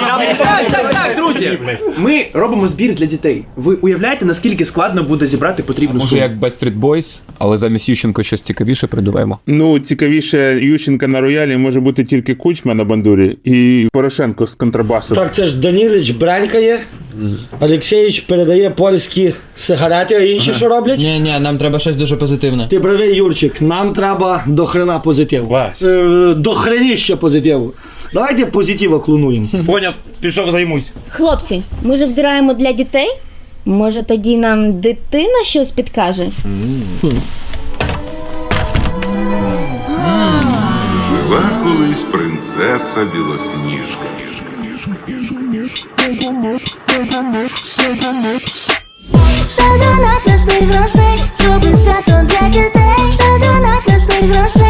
Так, так, так, друзі. Ми робимо збір для дітей. Ви уявляєте, наскільки складно буде зібрати потрібну Може, суму? як Backstreet Boys, але замість Ющенко щось цікавіше придумаємо. Ну, цікавіше Ющенка на роялі може бути тільки Кучма на бандурі і Порошенко з контрабасом. Так, це ж Данілич бренькає, Олексійович передає польські сигарети, а інші що роблять? Ні, ні, нам треба щось дуже позитивне. Ти правий, Юрчик, нам треба до хрена позитиву. Е, до хреніща позитиву. Давайте позитива клонуємо. Поняв, пішов займусь. Хлопці, ми ж збираємо для дітей. Може, тоді нам дитина щось підкаже? Жила колись принцеса Білосніжка. Садонат на збір грошей, зробив свято для дітей. Садонат на збір грошей,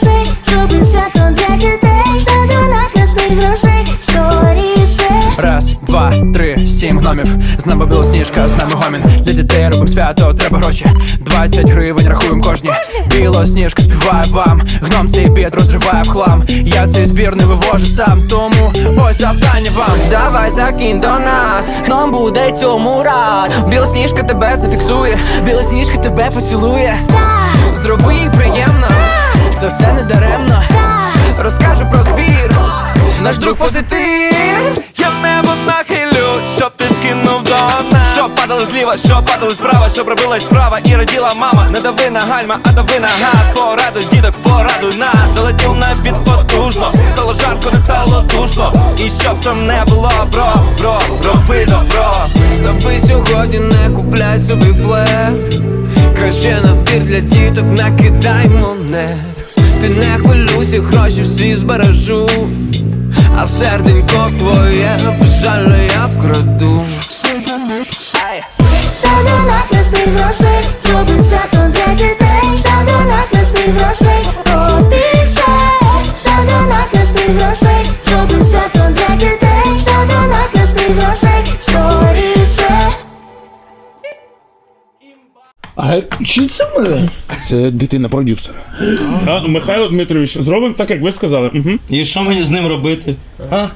грошей, зробив свято для дітей. Садонат на збір грошей, скоріше. Раз, два, три, сім гномів. З нами білосніжка, з нами гомін. Для дітей робим свято, треба гроші. 20 гривень рахуємо кожні. Білосніжка співає вам. Гном цей біт розриває в хлам. Я цей збір не вивожу сам, тому ось завдання вам. Давай закинь донат, гном буде цьому рад. Білосніжка тебе зафіксує, білосніжка тебе поцілує. Зроби їй приємно, це все не даремно. Розкажу про збір, наш друг позитив. Я небо нахилю, щоб ти скинув до нас Щоб падали зліва, щоб падали справа, щоб робилась справа? І раділа мама. Не дави на гальма, а дави на газ. Порадуй діток, порадуй нас. Залетів на біт потужно. Стало жарко, не стало душно. І щоб там не було, бро, бро, роби добро. Заби сьогодні не купляй собі флет. Краще на збір для діток накидай монет Ти не хвилюйся, гроші всі збережу А серденько твоє безжально я вкраду. Садонат на збір грошей, зробив свято для дітей. Садонат на збір грошей, А чи це ми? Це дитина продюсера. А, Михайло Дмитрович, зробимо так, як ви сказали. Угу. І що мені з ним робити? А?